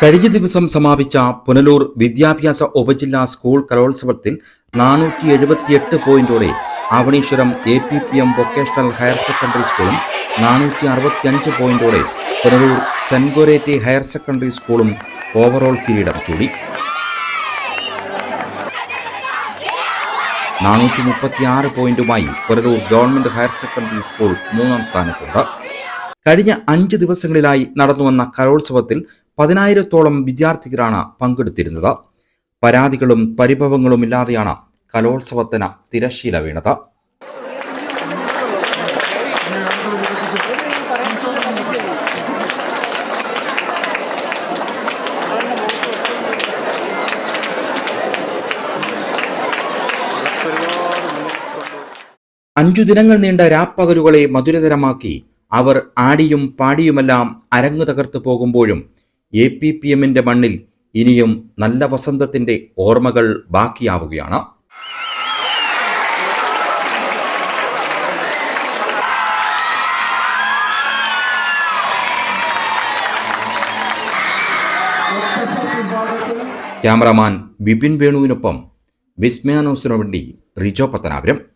കഴിഞ്ഞ ദിവസം സമാപിച്ച പുനലൂർ വിദ്യാഭ്യാസ ഉപജില്ലാ സ്കൂൾ കലോത്സവത്തിൽ നാനൂറ്റി എഴുപത്തിയെട്ട് പോയിന്റോടെ Avaneeswaram A P P M vocational higher secondary സ്കൂളും നാനൂറ്റി അറുപത്തിയഞ്ച് പോയിന്റോടെ പുനലൂർ സെന്റ് ഹയർ സെക്കൻഡറി സ്കൂളും ഓവറോൾ കിരീടം ചൂടി. നാനൂറ്റി മുപ്പത്തിയാറ് പോയിന്റുമായി Punalur government higher secondary school മൂന്നാം സ്ഥാനത്തുണ്ട്. കഴിഞ്ഞ അഞ്ച് ദിവസങ്ങളിലായി നടന്നുവന്ന കലോത്സവത്തിൽ പതിനായിരത്തോളം വിദ്യാർത്ഥികളാണ് പങ്കെടുത്തിരുന്നത്. പരാതികളും പരിഭവങ്ങളും ഇല്ലാതെയാണ് കലോത്സവത്തിന് തിരശ്ശീല വീണത്. അഞ്ചു ദിനങ്ങൾ നീണ്ട രാപ്പകലുകളെ മധുരതരമാക്കി അവർ ആടിയും പാടിയുമെല്ലാം അരങ്ങു തകർത്തു പോകുമ്പോഴും എ പി പി എമ്മിന്റെ മണ്ണിൽ ഇനിയും നല്ല വസന്തത്തിന്റെ ഓർമ്മകൾ ബാക്കിയാവുകയാണ്. ക്യാമറാമാൻ ബിപിൻ വേണുവിനൊപ്പം വിസ്മയാനോസിനു വേണ്ടി റിജോ പത്തനാപുരം.